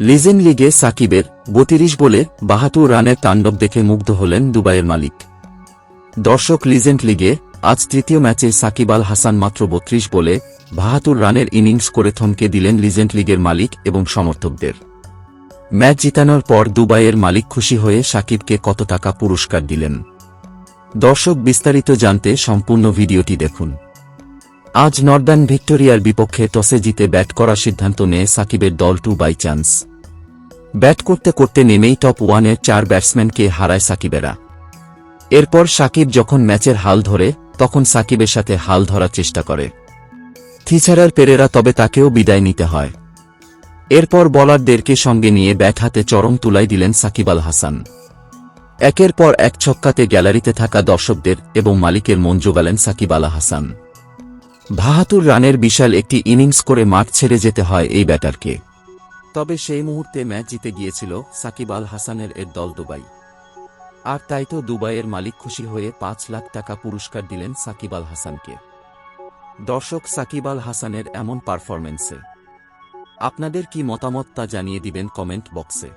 লিজেন লিগে সাকিবের বত্রিশ বলে বাহাত্তর রানের তাণ্ডব দেখে মুগ্ধ হলেন দুবাইয়ের মালিক। দর্শক লিজেন্ড লিগে আজ তৃতীয় ম্যাচে সাকিব আল হাসান মাত্র বত্রিশ বলে বাহাত্তর রানের ইনিংস করে থমকে দিলেন লিজেন্ড লিগের মালিক এবং সমর্থকদের। ম্যাচ জিতানোর পর দুবাইয়ের মালিক খুশি হয়ে সাকিবকে কত টাকা পুরস্কার দিলেন। দর্শক বিস্তারিত জানতে সম্পূর্ণ ভিডিওটি দেখুন। আজ নর্দার্ন ভিক্টোরিয়ার বিপক্ষে টসে জিতে ব্যাট করার সিদ্ধান্ত নেয় সাকিবের দল টু বাই চান্স। ব্যাট করতে করতে নেমেই টপ ওয়ানের চার ব্যাটসম্যানকে হারায় সাকিবেরা। এরপর সাকিব যখন ম্যাচের হাল ধরে, তখন সাকিবের সাথে হাল ধরার চেষ্টা করে। থিছারার পেরেরা তবে তাকেও বিদায় নিতে হয়। এরপর বলারদেরকে সঙ্গে নিয়ে ব্যাট হাতে চরম তুলাই দিলেন সাকিব আল হাসান। একের পর এক ছক্কাতে গ্যালারিতে থাকা দর্শকদের এবং মালিকের মন জোগালেন সাকিব আল হাসান। বাহাত্তর রানের বিশাল একটি ইনিংস করে মাঠ ছেড়ে যেতে হয় এই ব্যাটারকে। তবে সেই মুহূর্তে ম্যাচ জিতে গিয়েছিল সাকিব আল হাসানের এর দল দুবাই। আর তাই তো দুবাইয়ের মালিক খুশি হয়ে পাঁচ লাখ টাকা পুরস্কার দিলেন সাকিব আল হাসানকে। দর্শক, সাকিব আল হাসানের এমন পারফরমেন্সে আপনাদের কি মতামত তা জানিয়ে দিবেন কমেন্ট বক্সে।